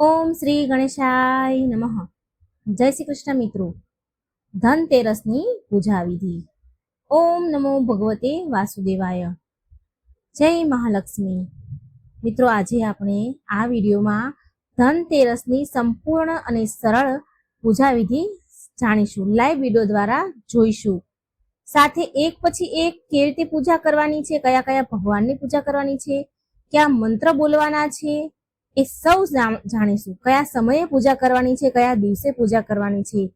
ઓમ શ્રી ગણેશાય નમઃ. જય શ્રી કૃષ્ણ મિત્રો. ધનતેરસની પૂજા વિધિ. ઓમ નમો ભગવતે વાસુદેવાય. જય મહાલક્ષ્મી. મિત્રો, આજે આપણે આ વિડીયોમાં ધનતેરસની સંપૂર્ણ અને સરળ પૂજા વિધિ જાણીશું. લાઈવ વીડિયો દ્વારા જોઈશું. સાથે એક પછી એક કેવી રીતે પૂજા કરવાની છે, કયા કયા ભગવાનની પૂજા કરવાની છે, કયા મંત્ર બોલવાના છે એ સૌ જાણીશું. કયા સમયે પૂજા કરવાની છે, કયા દિવસે પૂજા કરવાની છે?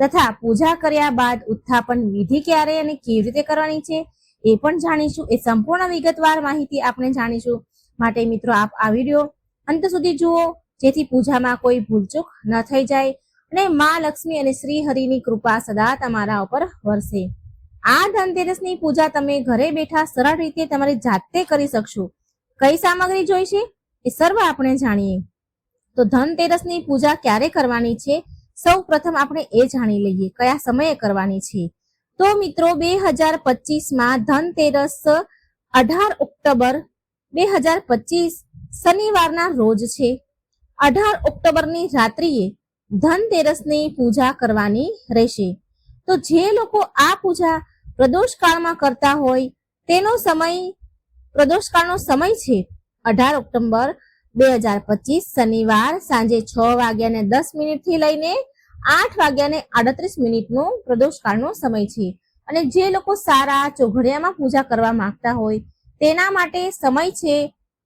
તથા પૂજા કર્યા બાદ ઉત્થાપન વિધિ ક્યારે અને કેવી રીતે કરવાની છે? એ પણ જાણીશું. એ સંપૂર્ણ વિગતવાર માહિતી આપણે જાણીશું. માટે મિત્રો, આપ આ વીડિયો અંત સુધી જુઓ, જેથી પૂજામાં કોઈ ભૂલચૂક ન થઈ જાય અને મા લક્ષ્મી અને શ્રી હરિની કૃપા સદા તમારા ઉપર વરસે. આ ધનતેરસની પૂજા તમે ઘરે બેઠા સરળ રીતે તમારી જાતે કરી શકશો. કઈ સામગ્રી જોઈશે? એ સર્વ આપણે જાણીએ. તો ધનતેરસની પૂજા ક્યારે કરવાની છે? સૌ પ્રથમ આપણે એ જાણી લઈએ, કયા સમયે કરવાની છે? તો મિત્રો, બે હજાર પચીસમાં ધનતેરસ અઢાર ઓક્ટોબર, બે હજાર પચીસ શનિવારના રોજ છે. અઢાર ઓક્ટોબરની રાત્રિએ ધનતેરસની પૂજા કરવાની રહેશે. તો જે લોકો આ પૂજા પ્રદોષ કાળમાં કરતા હોય, તેનો સમય પ્રદોષ કાળનો સમય છે અઢાર ઓક્ટોબર બે હજાર પચીસ, શનિવાર સાંજે છ વાગ્યા ને દસ મિનિટથી લઈને આઠ વાગ્યા ને આડત્રીસ મિનિટનો પ્રદોષ કાળનો સમય છે. અને જે લોકો સારા ચોઘડિયામાં પૂજા કરવા માંગતા હોય, તેના માટે સમય છે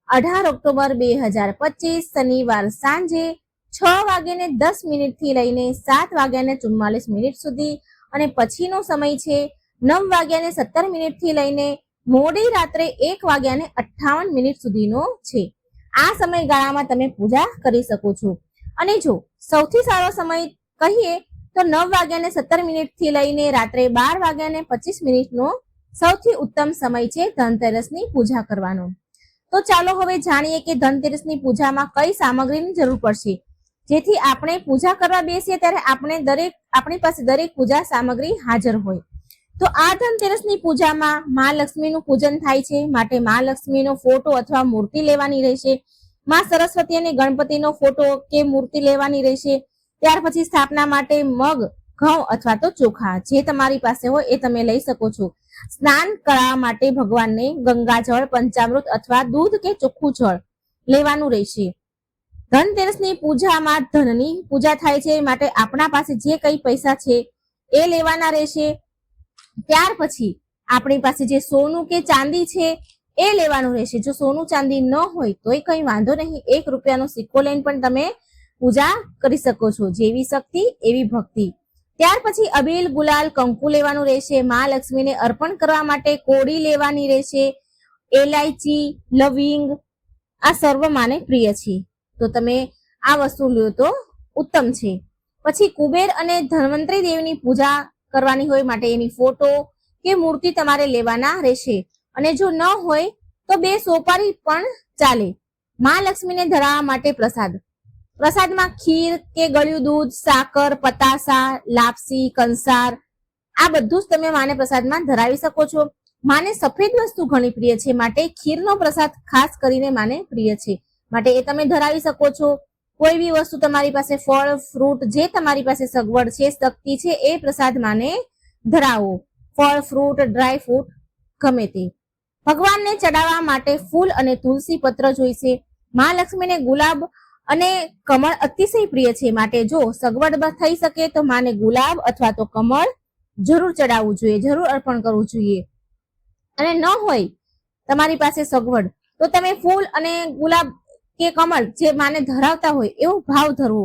અઢાર ઓક્ટોબર બે હજાર પચીસ, શનિવાર સાંજે છ વાગ્યાને દસ મિનિટથી લઈને સાત વાગ્યાને ચુમ્માલીસ મિનિટ સુધી અને પછીનો સમય છે નવ વાગ્યાને સત્તર મિનિટથી લઈને મોડી રાત્રે એક વાગ્યા ને અઠ્ઠાવન મિનિટ સુધીનો છે. આ સમયગાળામાં તમે પૂજા કરી શકો છો. અને જો સૌથી સારો સમય કહીએ, તો નવ વાગ્યા ને સત્તર મિનિટથી લઈને રાત્રે બાર વાગ્યા ને પચીસ મિનિટનો સૌથી ઉત્તમ સમય છે ધનતેરસની પૂજા કરવાનો. તો ચાલો હવે જાણીએ કે ધનતેરસની પૂજામાં કઈ સામગ્રીની જરૂર પડશે. જેથી આપણે પૂજા કરવા બેસીએ ત્યારે આપણે દરેક, આપણી પાસે દરેક પૂજા સામગ્રી હાજર હોય. તો આ ધનતેરસની પૂજામાં મા લક્ષ્મીનું પૂજન થાય છે. માટે મા લક્ષ્મીનો ફોટો અથવા મૂર્તિ લેવાની રહેશે. મા સરસ્વતી અને ગણપતિનો ફોટો કે મૂર્તિ લેવાની રહેશે. ત્યાર પછી સ્થાપના માટે મગ, ઘઉં અથવા તો ચોખા. જે તમારી પાસે હોય એ તમે લઈ શકો છો. સ્નાન કરાવવા માટે ભગવાનને ગંગાજળ, પંચામૃત અથવા દૂધ કે ચોખ્ખું જળ લેવાનું રહેશે. ધનતેરસની પૂજામાં ધનની પૂજા થાય છે. માટે આપણા પાસે જે કઈ પૈસા છે એ લેવાના રહેશે. ત્યાર પછી આપણી પાસે જે સોનું કે ચાંદી છે, એ લેવાનું રહેશે. જો સોનું ચાંદી ન હોય, તોય કઈ વાંધો નહીં. એક રૂપિયાનો સિક્કો લઈને પણ તમે પૂજા કરી શકો છો. જેવી શક્તિ, એવી ભક્તિ. ત્યાર પછી અબીલ, ગુલાલ, કંકુ લેવાનું રહેશે. મા લક્ષ્મીને અર્પણ કરવા માટે કોડી લેવાની રહેશે. એલાયચી, લવિંગ, આ સર્વ માને પ્રિય છે. તો તમે આ વસ્તુ લ્યો તો ઉત્તમ છે. પછી કુબેર અને ધન્વંતરી દેવની પૂજા કરવાની હોય માટે એની ફોટો કે મૂર્તિ તમારે લેવાના રહેશે. અને જો ન હોય તો બે સોપારી પણ ચાલે. મા લક્ષ્મીને ધરાવવા માટે પ્રસાદ. પ્રસાદમાં ખીર કે ગળ્યું દૂધ, સાકર, પતાસા, લાપસી, કંસાર, આ બધું જ તમે માને પ્રસાદમાં ધરાવી શકો છો. માને સફેદ વસ્તુ ઘણી પ્રિય છે, માટે ખીરનો પ્રસાદ ખાસ કરીને માને પ્રિય છે. માટે એ તમે ધરાવી શકો છો. કોઈ બી વસ્તુ તમારી પાસે ફળ ફ્રૂટ જે તમારી પાસે સગવડ છે, શક્તિ છે, એ પ્રસાદ માને ધરાવો. ફળ ફ્રૂટ ડ્રાય ફ્રૂટ ગમે તે. ભગવાનને ચડાવવા માટે ફૂલ અને તુલસી પત્ર જોઈશે. મહાલક્ષ્મીને ગુલાબ અને કમળ અતિશય પ્રિય છે. માટે જો સગવડ થઈ શકે તો માને ગુલાબ અથવા તો કમળ જરૂર ચડાવવું જોઈએ, જરૂર અર્પણ કરવું જોઈએ. અને ન હોય તમારી પાસે સગવડ, તો તમે ફૂલ અને ગુલાબ કે કમળ જે માને ધરાવતા હોય એવો ભાવ ધરવો.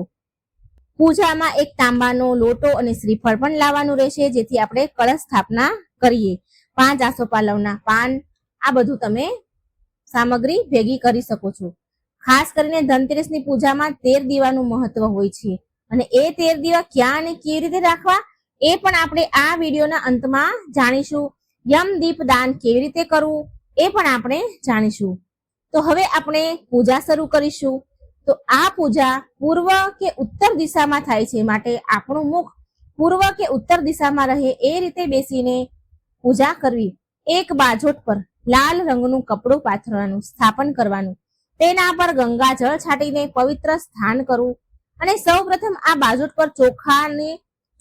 પૂજામાં એક તાંબાનો લોટો અને શ્રીફળ પણ લાવવાનું રહેશે, જેથી આપણે કળશ સ્થાપના કરીએ. પાંચ આસોપાલવના પાન, આ બધું તમે સામગ્રી ભેગી કરી શકો છો. ખાસ કરીને ધનતેરસની પૂજામાં તેર દીવાનું મહત્વ હોય છે. અને એ તેર દીવા ક્યાં અને કેવી રીતે રાખવા? એ પણ આપણે આ વિડીયોના અંતમાં જાણીશું. યમ દીપ દાન કેવી રીતે કરવું? એ પણ આપણે જાણીશું. તો હવે આપણે પૂજા શરૂ કરીશું. તો આ પૂજા પૂર્વ કે ઉત્તર દિશામાં થાય છે માટે આપણું મુખ પૂર્વ કે ઉત્તર દિશામાં રહે એ રીતે બેસીને પૂજા કરવી. એક બાજોટ પર લાલ રંગનું કપડું પાથરવાનું, સ્થાપન કરવાનું. તેના પર ગંગા જળ છાંટીને પવિત્ર સ્થાન કરવું. અને સૌ પ્રથમ આ બાજોટ પર ચોખાને,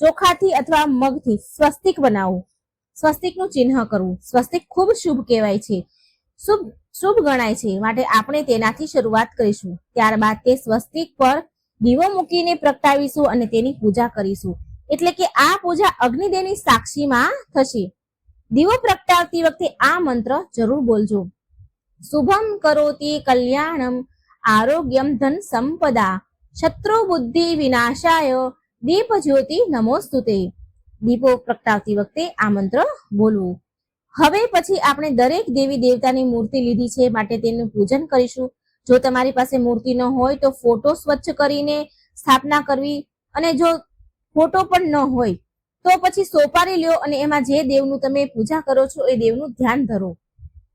ચોખાથી અથવા મગથી સ્વસ્તિક બનાવવું. સ્વસ્તિકનું ચિહ્ન કરવું. સ્વસ્તિક ખૂબ શુભ કહેવાય છે. શુભ શુભ ગણાય છે. માટે આપણે તેનાથી શરૂઆત કરીશું. ત્યારબાદ તે સ્વસ્તિક પર દીવો મૂકીને પ્રગટાવીશું અને તેની પૂજા કરીશું. એટલે કે આ પૂજા અગ્નિદેવની સાક્ષીમાં થશે. દીવો પ્રગટાવતી વખતે આ મંત્ર જરૂર બોલજો. શુભમ કરોતિ કલ્યાણમ આરોગ્યમ ધન સંપદા શત્રુ બુદ્ધિ વિનાશાય દીપ જ્યોતિ નમોસ્તુતે. દીપો પ્રગટાવતી વખતે આ મંત્ર બોલવું. હવે પછી આપણે દરેક દેવી દેવતાની મૂર્તિ લીધી છે, માટે તેનું પૂજન કરીશું. જો તમારી પાસે મૂર્તિ ન હોય તો ફોટો સ્વચ્છ કરીને સ્થાપના કરવી, અને જો ફોટો પણ ન હોય તો પછી સોપારી લ્યો અને એમાં જે દેવનું તમે પૂજા કરો છો એ દેવનું ધ્યાન ધરો.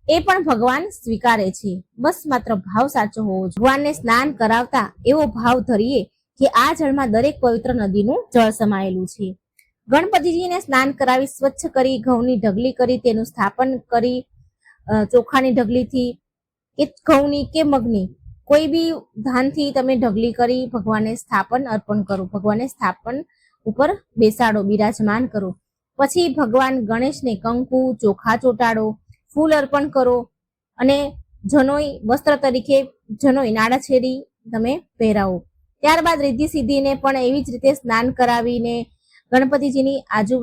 એ પણ ભગવાન સ્વીકારે છે. બસ માત્ર ભાવ સાચો હોવો જોઈએ. ભગવાનને સ્નાન કરાવતા એવો ભાવ ધરીએ કે આ જળમાં દરેક પવિત્ર નદીનું જળ સમાયેલું છે. ગણપતિજીને સ્નાન કરાવી, સ્વચ્છ કરી, ઘઉંની ઢગલી કરી, તેનું સ્થાપન કરી ચોખાની ઢગલીથી કે ઘઉંની કે મગની, કોઈ બી ધાનથી તમે ઢગલી કરી ભગવાનને સ્થાપન અર્પણ કરો. ભગવાનને સ્થાપન ઉપર બેસાડો, બિરાજમાન કરો. પછી ભગવાન ગણેશને કંકુ, ચોખા ચોટાડો, ફૂલ અર્પણ કરો અને જનોઈ, વસ્ત્ર તરીકે જનોઈ નાડાછેરી તમે પહેરાવો. ત્યારબાદ રિદ્ધિ સિદ્ધિને પણ એવી જ રીતે સ્નાન કરાવીને ગણપતિજીની આજુ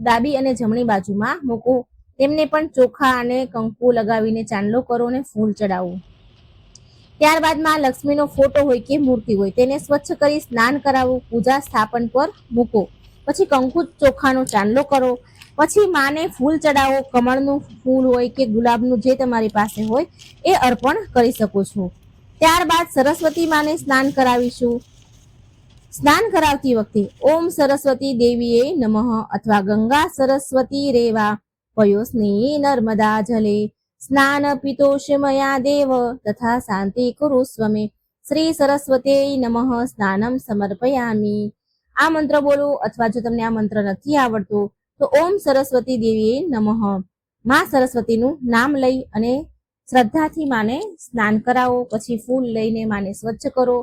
ડાબી અને જમણી બાજુમાં મૂકો. તેમને પણ ચોખા અને કંકુ લગાવીને ચાંદલો કરો અને ફૂલ ચડાવો. ત્યારબાદમાં લક્ષ્મીનો ફોટો હોય કે મૂર્તિ હોય તેને સ્વચ્છ કરી સ્નાન કરાવો, પૂજા સ્થાપન પર મૂકો. પછી કંકુ ચોખાનો ચાંદલો કરો. પછી માને ફૂલ ચડાવો, કમળનું ફૂલ હોય કે ગુલાબનું જે તમારી પાસે હોય એ અર્પણ કરી શકો છો. ત્યારબાદ સરસ્વતી માને સ્નાન કરાવીશું. સ્નાન કરાવતી વખતે ઓમ સરસ્વતી દેવીએ નમઃ અથવા ગંગા સરસ્વતી રેવા પયોસ્નેહી નર્મદા જલે. સ્નાન પિતોષમયા દેવ તથા શાંતિ કુરુ સ્વમે. શ્રી સરસ્વતે નમઃ સ્નાનમ સમર્પયામી. આ મંત્ર બોલો અથવા જો તમને આ મંત્ર નથી આવડતો, તો ઓમ સરસ્વતી દેવીએ નમઃ. માં સરસ્વતીનું નામ લઈ અને શ્રદ્ધાથી માને સ્નાન કરાવો, પછી ફૂલ લઈને માને સ્વચ્છ કરો.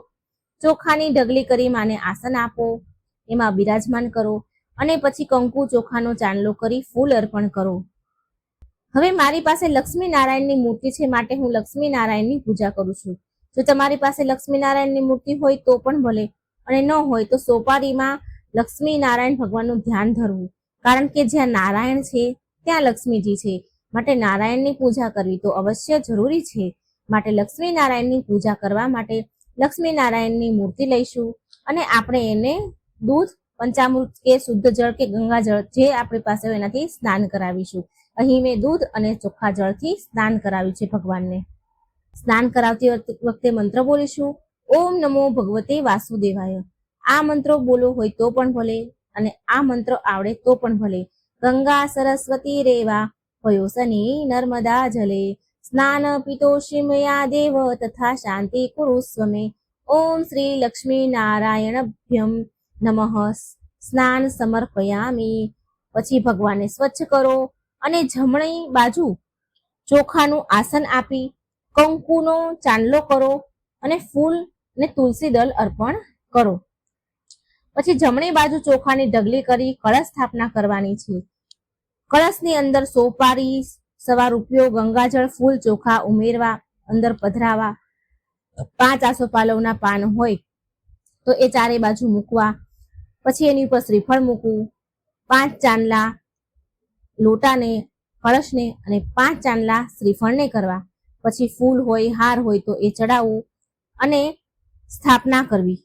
ચોખાની ઢગલી કરી માને આસન આપો, એમાં બિરાજમાન કરો અને પછી કંકુ ચોખાનો ચાંદલો કરી ફૂલ અર્પણ કરો. હવે મારી પાસે લક્ષ્મી નારાયણની મૂર્તિ છે માટે હું લક્ષ્મી નારાયણની પૂજા કરું છું. જો તમારી પાસે લક્ષ્મી નારાયણની મૂર્તિ હોય તો પણ ભલે, અને ન હોય તો સોપારીમાં લક્ષ્મી નારાયણ ભગવાનનું ધ્યાન ધરવું. કારણ કે જ્યાં નારાયણ છે, ત્યાં લક્ષ્મીજી છે. માટે નારાયણની પૂજા કરવી તો અવશ્ય જરૂરી છે. માટે લક્ષ્મી નારાયણની પૂજા કરવા માટે લક્ષ્મી નારાયણની મૂર્તિ લઈશું અને આપણે એને દૂધ, પંચામૃત કે શુદ્ધ જળ કે ગંગા જળ જે આપણી પાસે હોય એનાથી સ્નાન કરાવીશું. અહીં મેં દૂધ અને ચોખ્ખા જળથી સ્નાન કરાવ્યું છે ભગવાનને. સ્નાન કરાવતી વખતે મંત્ર બોલીશું, ઓમ નમો ભગવતે વાસુદેવાય. આ મંત્રો બોલો હોય તો પણ ભલે અને આ મંત્ર આવડે તો પણ ભલે. ગંગા સરસ્વતી રેવા પયોસની નર્મદા જલે. સ્નાન પિતોષિમયા દેવ તથા શાંતિ કુરુસ્વ મે ઓમ શ્રી લક્ષ્મી નારાયણભ્યમ નમઃ સ્નાન સમર્પયામી પછી ભગવાનને સ્વચ્છ કરો અને જમણી બાજુ ચોખાનું આસન આપી, કંકુનો ચાંદલો કરો અને ફૂલ ને તુલસી દળ અર્પણ કરો. પછી જમણી બાજુ ચોખાની ઢગલી કરી કળશ સ્થાપના કરવાની છે. કળશની અંદર સોપારી સવા ઉપયોગ ગંગાજળ, ફૂલ ચોખા ઉમેરવા, અંદર પધરાવા. પાંચ આસોપાલવના પાન હોય તો એ ચારે બાજુ મૂકવા. પછી એની ઉપર શ્રીફળ મૂકવું. પાંચ ચાંદલા લોટાને, કળશને અને પાંચ ચાંદલા શ્રીફળને કરવા. પછી ફૂલ હોય, હાર હોય તો એ ચડાવવું અને સ્થાપના કરવી.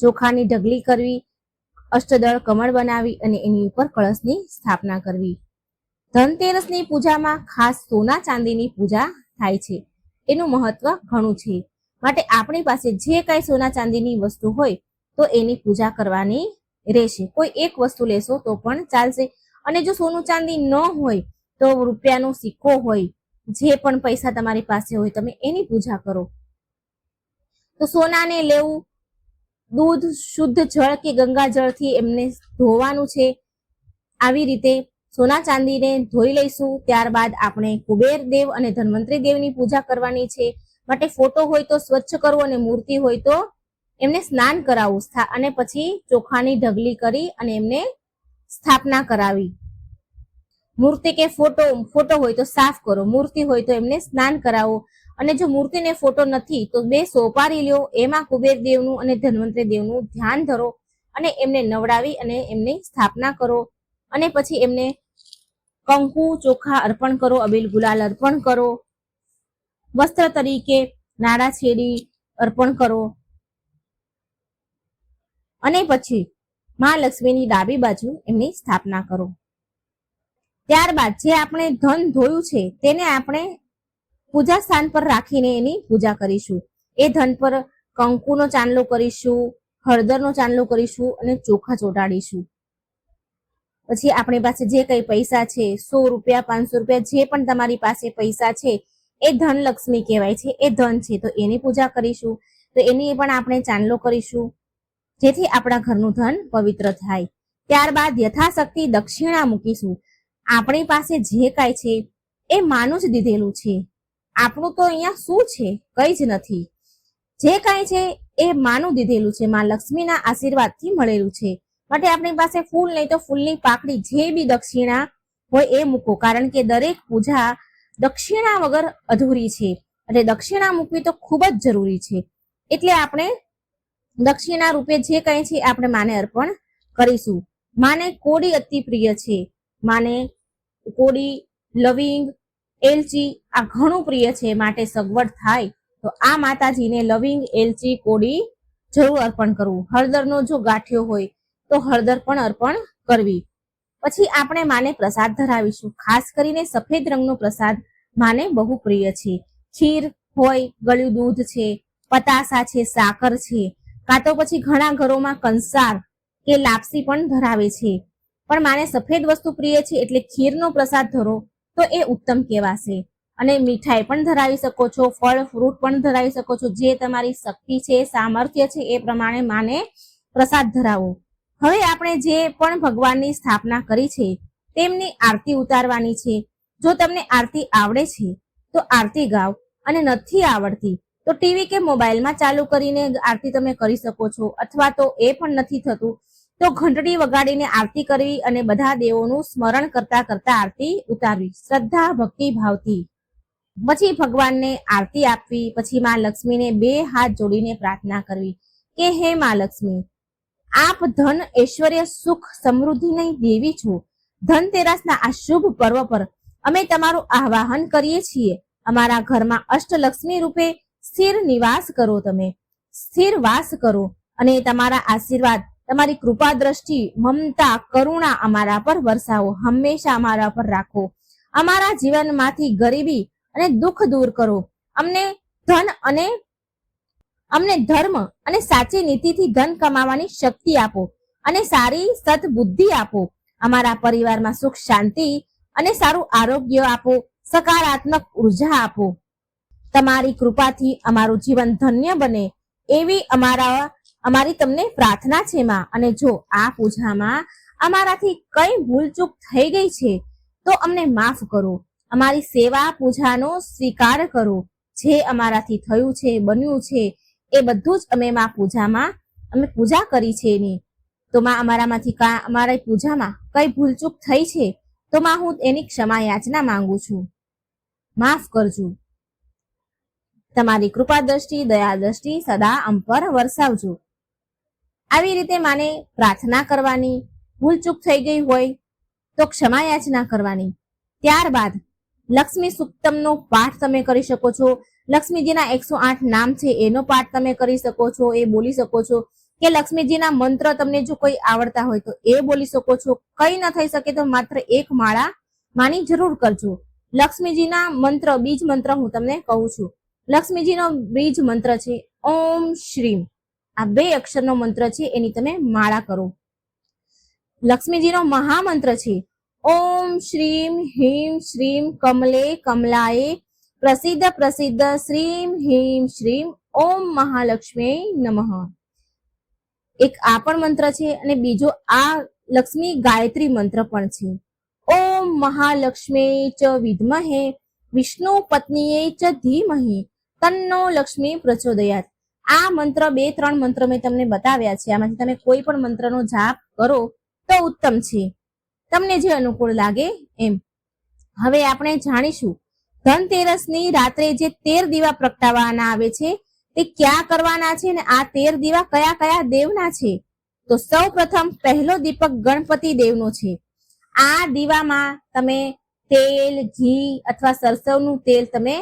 ચોખાની ઢગલી કરવી, અષ્ટદળ કમળ બનાવી અને એની ઉપર કળશની સ્થાપના કરવી. ધનતેરસની પૂજામાં ખાસ સોના ચાંદીની પૂજા થાય છે. એનું મહત્વ ઘણું છે. માટે આપણી પાસે જે કાંઈ સોના ચાંદીની વસ્તુ હોય, તો એની પૂજા કરવાની રહેશે. કોઈ એક વસ્તુ લેશો તો પણ ચાલશે. અને જો સોનું ચાંદી ન હોય, તો રૂપિયાનો સિક્કો હોય, જે પણ પૈસા તમારી પાસે હોય, તમે એની પૂજા કરો. તો સોનાને લેવું દૂધ, શુદ્ધ જળ કે ગંગા જળથી એમને ધોવાનું છે. આવી રીતે સોના ચાંદીને ધોઈ લઈશું. ત્યારબાદ આપણે કુબેર દેવ અને ધન્વંતરી દેવની પૂજા કરવાની છે. માટે ફોટો હોય તો સ્વચ્છ કરવો અને મૂર્તિ હોય તો એમને સ્નાન કરાવવું અને પછી ચોખાની ઢગલી કરી અને એમને સ્થાપના કરાવી. મૂર્તિ કે ફોટો ફોટો હોય તો સાફ કરો. મૂર્તિ હોય તો એમને સ્નાન કરાવો. અને જો મૂર્તિને ફોટો નથી, તો બે સોપારી લ્યો. એમાં કુબેર દેવનું અને ધન્વંતરી દેવનું ધ્યાન ધરો અને એમને નવડાવી અને એમની સ્થાપના કરો. અને પછી એમને કંકુ, ચોખા અર્પણ કરો, અબીલ ગુલાલ અર્પણ કરો. વસ્ત્ર તરીકે નાડા છેડી અર્પણ કરો. અને પછી મા લક્ષ્મીની ડાબી બાજુ એમની સ્થાપના કરો. ત્યારબાદ જે આપણે ધન ધોયું છે તેને આપણે પૂજા સ્થાન પર રાખીને એની પૂજા કરીશું. એ ધન પર કંકુનો ચાંદલો કરીશું, હળદરનો ચાંદલો કરીશું અને ચોખા ચોટાડીશું. પછી આપણી પાસે જે કઈ પૈસા છે, સો રૂપિયા, પાંચસો રૂપિયા, જે પણ તમારી પાસે પૈસા છે, એ ધનલક્ષ્મી કહેવાય છે, એ ધન છે, તો એની પૂજા કરીશું. તો એની પણ આપણે ચાંદલો કરીશું. જેથી આપણા ઘરનું ધન પવિત્ર થાય. ત્યારબાદ યથાશક્તિ દક્ષિણા મૂકીશું. આપણી પાસે જે કાંઈ છે, એ માનું જ દીધેલું છે. આપણું તો અહીંયા શું છે, કઈ જ નથી. જે કાંઈ છે, એ માનું દીધેલું છે, માં લક્ષ્મીના આશીર્વાદથી મળેલું છે. માટે આપણી પાસે ફૂલ નહીં તો ફૂલની પાકડી જે બી દક્ષિણા હોય એ મૂકો. કારણ કે દરેક પૂજા દક્ષિણા વગર અધૂરી છે. એટલે દક્ષિણા મૂકવી તો ખૂબ જ જરૂરી છે. એટલે આપણે દક્ષિણા રૂપે જે કંઈ છે આપણે માને અર્પણ કરીશું. માને કોડી અતિ પ્રિય છે. માને કોડી લવિંગ, એલચી આ ઘણું પ્રિય છે. માટે સગવડ થાય તો આ માતાજીને લવિંગ, એલચી કોડી જરૂર અર્પણ કરવું. હળદરનો જો ગાંઠિયો હોય તો હળદર પણ અર્પણ કરવી. પછી આપણે માને પ્રસાદ ધરાવીશું. ખાસ કરીને સફેદ રંગનો પ્રસાદ માને બહુ પ્રિય છે. ખીર હોય, ગળ્યું દૂધ છે, પતાસા છે, સાકર છે, કાં તો પછી ઘણા ઘરોમાં કંસાર કે લાપસી પણ ધરાવે છે. પણ માને સફેદ વસ્તુ પ્રિય છે એટલે ખીરનો પ્રસાદ ધરો તો એ ઉત્તમ કહેવાશે. અને મીઠાઈ પણ ધરાવી શકો છો, ફળ, ફ્રૂટ પણ ધરાવી શકો છો. જે તમારી શક્તિ છે, સામર્થ્ય છે એ પ્રમાણે માને પ્રસાદ ધરાવો. હવે આપણે જે પણ ભગવાનની સ્થાપના કરી છે, તેમની આરતી ઉતારવાની છે. જો તમને આરતી આવડે છે, તો આરતી ગાઓ. અને નથી આવડતી, તો ટીવી કે મોબાઈલમાં ચાલુ કરીને આરતી તમે કરી શકો છો. અથવા તો એ પણ નથી થતું. તો ઘંટડી વગાડીને આરતી કરવી અને બધા દેવોનું સ્મરણ કરતા કરતા આરતી ઉતારવી. શ્રદ્ધા, ભક્તિ, ભાવથી. પછી ભગવાનને આરતી આપવી. પછી માં લક્ષ્મીને બે હાથ જોડીને પ્રાર્થના કરવી. કે હે માં લક્ષ્મી આપ ધન, ઐશ્વર્ય, સુખ સમૃદ્ધિની દેવી છો. ધનતેરસના આ શુભ પર્વ પર અમે તમારું આહ્વાન કરીએ છીએ. અમારા ઘરમાં અષ્ટલક્ષ્મી રૂપે સ્થિર નિવાસ કરો તમે. સ્થિર વાસ કરો અને તમારા આશીર્વાદ, તમારી કૃપા દ્રષ્ટિ, મમતા, કરુણા અમારા પર વરસાવો. હંમેશા અમારા પર રાખો. અમારા જીવનમાંથી ગરીબી અને દુઃખ દૂર કરો. અમને ધન અને અમને ધર્મ અને સાચી નીતિથી ધન કમાવાની શક્તિ આપો અને સારી સદબુદ્ધિ આપો. અમારા પરિવારમાં સુખ, શાંતિ અને સારું આરોગ્ય આપો. સકારાત્મક ઊર્જા આપો. તમારી કૃપાથી અમારું જીવન ધન્ય બને એવી અમારા, અમારી તમને પ્રાર્થના છે માં. અને જો આ પૂજામાં અમારાથી કઈ ભૂલચૂક થઈ ગઈ છે, તો અમને માફ કરો. અમારી સેવા પૂજાનો સ્વીકાર કરો. જે અમારાથી થયું છે, બન્યું છે એ બધું જ અમે માં પૂજામાં, અમે પૂજા કરી છે એની. તો માં અમારામાંથી અમારી પૂજામાં કઈ ભૂલચૂક થઈ છે, તો માં હું એની ક્ષમા યાચના માંગુ છું. માફ કરજો. તમારી કૃપા દ્રષ્ટિ, દયા દ્રષ્ટિ સદા અંપર પર વરસાવજો. આવી રીતે માને પ્રાર્થના કરવાની, ભૂલચૂક થઈ ગઈ હોય તો ક્ષમા યાચના કરવાની. ત્યારબાદ લક્ષ્મી સુક્તમનો પાઠ તમે કરી શકો છો. લક્ષ્મીજીના એકસો આઠ નામ છે, એનો પાઠ તમે કરી શકો છો, એ બોલી શકો છો કે લક્ષ્મીજીના મંત્ર તમને જો કોઈ આવડતા હોય તો એ બોલી શકો છો. કઈ ન થઈ શકે તો માત્ર એક માળા માની જરૂર કરજો. લક્ષ્મીજીના મંત્ર, બીજ મંત્ર હું તમને કહું છું. લક્ષ્મીજીનો બીજ મંત્ર છે, ઓમ શ્રીમ. આ બે અક્ષરનો મંત્ર છે, એની તમે માળા કરો. લક્ષ્મીજીનો મહામંત્ર છે, ઓમ શ્રીમ, હિમ શ્રીમ, કમલે, કમલાએ પ્રસિદ્ધ પ્રસિદ્ધ શ્રીમ હિમ શ્રીમ ઓમ મહાલક્ષ્મી નમઃ. એક આ પણ મંત્ર છે અને બીજો આ લક્ષ્મી ગાયત્રી મંત્ર પણ છે. ઓમ મહાલક્ષ્મી ચ વિદ્મહે, વિષ્ણુ પત્નીએ ચ ધીમહિ, તન્નો લક્ષ્મી પ્રચોદયાત. આ મંત્ર બે ત્રણ મંત્ર મેં તમને બતાવ્યા છે. આમાંથી તમે કોઈ પણ મંત્રનો જાપ કરો તો ઉત્તમ છે. તમને જે અનુકૂળ લાગે એમ. હવે આપણે જાણીશું ધનતેરસની રાત્રે જે તેર દીવા પ્રગટાવવાના આવે છે, તે ક્યાં કરવાના છે ને આ તેર દીવા કયા કયા દેવના છે? તો સૌ પ્રથમ પહેલો દીપક ગણપતિ દેવનો છે. આ દીવામાં તમે તેલ, ઘી અથવા સરસવનું તેલ તમે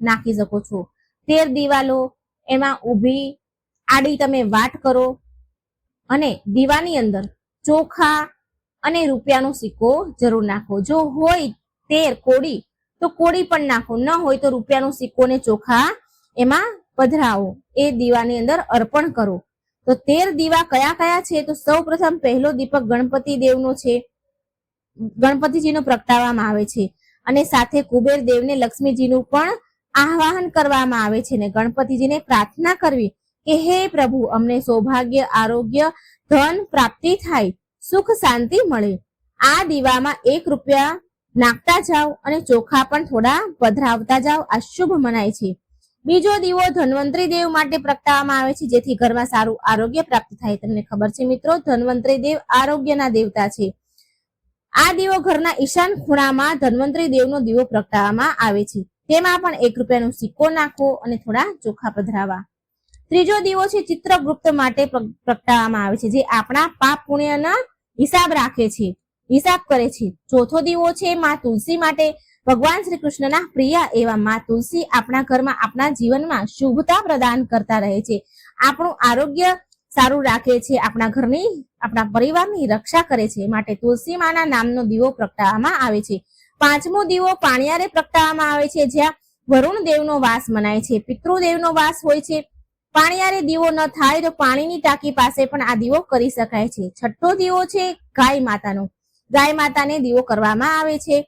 નાખી શકો છો. તેર દીવાલો એમાં ઊભી આડી તમે વાટ કરો અને દીવાની અંદર ચોખા અને રૂપિયાનો સિક્કો જરૂર નાખો. જો હોય તેર કોડી તો કોડી પણ નાખો. ન હોય તો રૂપિયાનો સિક્કો ને ચોખા એમાં પધરાવો. એ દીવાની અંદર અર્પણ કરો. તો તેર દીવા કયા કયા છે? તો સૌ પ્રથમ પહેલો દીપક ગણપતિ દેવનો છે. ગણપતિજીનો પ્રગટાવવામાં આવે છે. અને સાથે કુબેર દેવને લક્ષ્મીજીનું પણ આહવાન કરવામાં આવે છે ને ગણપતિજીને પ્રાર્થના કરવી કે હે પ્રભુ, અમને સૌભાગ્ય, આરોગ્ય, ધન પ્રાપ્તિ થાય. સુખ શાંતિ મળે. આ દીવામાં એક રૂપિયા નાખતા જાઓ અને ચોખા પણ થોડા પધરાવતા જાઓ. આ શુભ મનાય છે. બીજો દીવો ધન્વંતરી દેવ માટે પ્રગટાવવામાં આવે છે, જેથી ઘરમાં સારું આરોગ્ય પ્રાપ્ત થાય. તમને ખબર છે મિત્રો, ધન્વંતરી દેવ આરોગ્યના દેવતા છે. આ દીવો ઘરના ઈશાન ખૂણામાં ધન્વંતરી દેવનો દીવો પ્રગટાવવામાં આવે છે. તેમાં પણ એક રૂપિયાનો સિક્કો નાખો અને થોડા ચોખા પધરાવા. ત્રીજો દીવો છે, ચિત્રગુપ્ત માટે પ્રગટાવવામાં આવે છે, જે આપણા પાપ પુણ્યના હિસાબ રાખે છે. હિસાબ કરે છે. ચોથો દીવો છે માં તુલસી માટે. ભગવાન શ્રી કૃષ્ણના પ્રિય એવા માં તુલસી આપણા ઘરમાં આપણા જીવનમાં શુભતા પ્રદાન કરતા રહે છે. આપણું આરોગ્ય સારું રાખે છે. આપણા ઘરની, આપણા પરિવારની રક્ષા કરે છે. માટે તુલસી માના નામનો દીવો પ્રગટાવવામાં આવે છે. પાંચમો દીવો પાણિયારે પ્રગટાવવામાં આવે છે. જ્યાં વરુણ દેવનો વાસ મનાય છે. પિતૃદેવનો વાસ હોય છે. પાણિયારે દીવો ન થાય તો પાણીની ટાંકી પાસે પણ આ દીવો કરી શકાય છે. છઠ્ઠો દીવો છે ગાય માતાનો. ગાય માતાને દીવો કરવામાં આવે છે.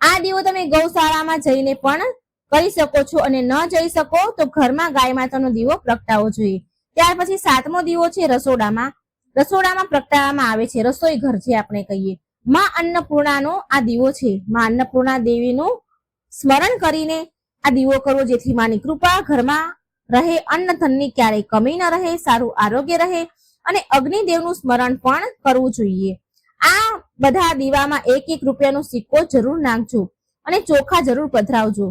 આ દીવો તમે ગૌશાળામાં જઈને પણ કરી શકો છો અને ન જઈ શકો તો ઘરમાં ગાય માતાનો દીવો પ્રગટાવવો જોઈએ. ત્યાર પછી સાતમો દીવો છે રસોડામાં. રસોડામાં પ્રગટાવવામાં આવે છે. રસોઈ ઘર જે આપણે કહીએ. માં અન્નપૂર્ણાનો આ દીવો છે. માં અન્નપૂર્ણા દેવીનું સ્મરણ કરીને આ દીવો કરવો જેથી માની કૃપા ઘરમાં રહે, અન્ન ધનની ક્યારેય કમી ન રહે, સારું આરોગ્ય રહે અને અગ્નિદેવનું સ્મરણ પણ કરવું જોઈએ. આ બધા દીવામાં એક એક રૂપિયાનો સિક્કો જરૂર નાખજો અને ચોખા જરૂર પધરાવજો.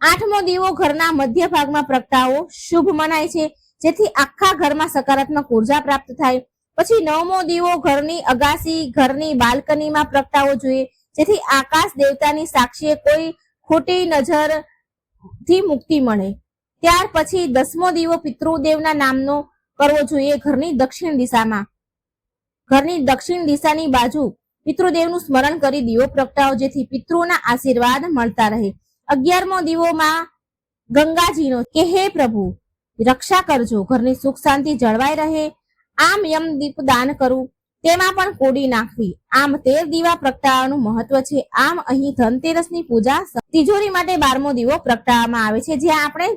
આઠમો દીવો ઘરના મધ્ય ભાગમાં પ્રગટાવો. શુભ મનાય છે. જેથી આખા ઘરમાં સકારાત્મક ઊર્જા પ્રાપ્ત થાય. પછી નવમો દીવો ઘરની અગાસી, ઘરની બાલ્કનીમાં પ્રગટાવો જોઈએ. જેથી આકાશ દેવતાની સાક્ષીએ કોઈ ખોટી નજરથી મુક્તિ મળે. ત્યાર પછી દસમો દીવો પિતૃદેવના નામનો કરવો જોઈએ ઘરની દક્ષિણ દિશામાં. ઘરની દક્ષિણ દિશાની બાજુ પિતૃદેવનું સ્મરણ કરી દીવો પ્રગટાવો, જેથી પિતૃના આશીર્વાદ મળતા રહે. અગિયારમો દીવોમાં ગંગાજીનો કે હે પ્રભુ, રક્ષા કરજો, ઘરની સુખ શાંતિ જળવાઈ રહે. આમ યમ દીપ દાન કરવું તેમાં પણ કોડી નાખવી. આમ તેર દીવા પ્રગટાવવાનું મહત્વ છે. આમ અહીં ધનતેરસની પૂજા તિજોરી માટે બારમો દીવો પ્રગટાવવામાં આવે છે. જ્યાં આપણે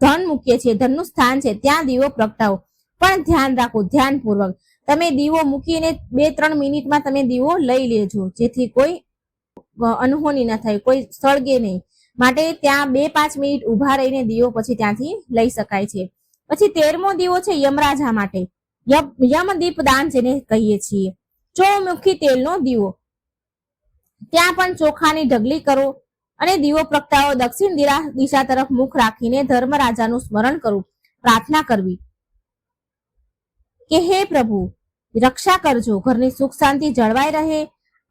ધન મૂકીએ છીએ, ધનનું સ્થાન છે, ત્યાં દીવો પ્રગટાવો. પણ ધ્યાન રાખો, ધ્યાનપૂર્વક. તમે દીવો મૂકીને બે, ત્રણ મિનિટમાં તમે દીવો લઈ લેજો. જેથી કોઈ અનહોની ન થાય, કોઈ સળગે નહીં. માટે ત્યાં બે, પાંચ મિનિટ ઊભા રહીને દીવો પછી ત્યાંથી લઈ શકાય છે. પછી તેરમો દીવો છે યમરાજા માટે. યમ- યમદીપ દાન જેને કહીએ છીએ. ચોમુખી તેલનો દીવો. ત્યાં પણ ચોખાની ઢગલી કરો અને દીવો પ્રગટાવો દક્ષિણ દિશા તરફ મુખ રાખીને ધર્મરાજાનું સ્મરણ કરવું પ્રાર્થના કરવી. કે હે પ્રભુ, રક્ષા કરજો, ઘરની સુખ શાંતિ જળવાઈ રહે.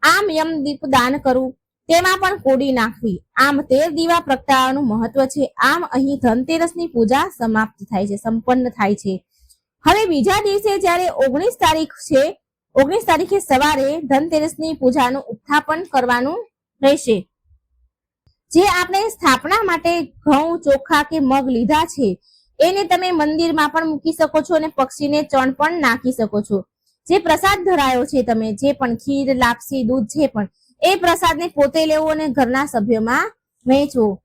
આમ યમ દીપ દાન કરું, તેમાં પણ કોડી નાખવી. આમ તેર દીવા પ્રગટાવવાનું મહત્વ છે. આમ અહીં ધનતેરસની પૂજા સમાપ્ત થાય છે, સંપન્ન થાય છે. હવે બીજા દિવસે જ્યારે ઓગણીસ તારીખ છે, ઓગણીસ તારીખે સવારે ધનતેરસની પૂજાનું ઉત્થાપન કરવાનું રહેશે. જે આપણે સ્થાપના માટે ઘઉં, ચોખા કે મગ લીધા છે એને તમે મંદિરમાં પણ મૂકી શકો છો અને પક્ષીને ચણ પણ નાખી શકો છો. જે પ્રસાદ ધરાયો છે તમે, જે પણ ખીર, લાપસી, દૂધ, જે પણ, એ પ્રસાદને પોતે લેવો અને ઘરના સભ્યોમાં વહેંચવો.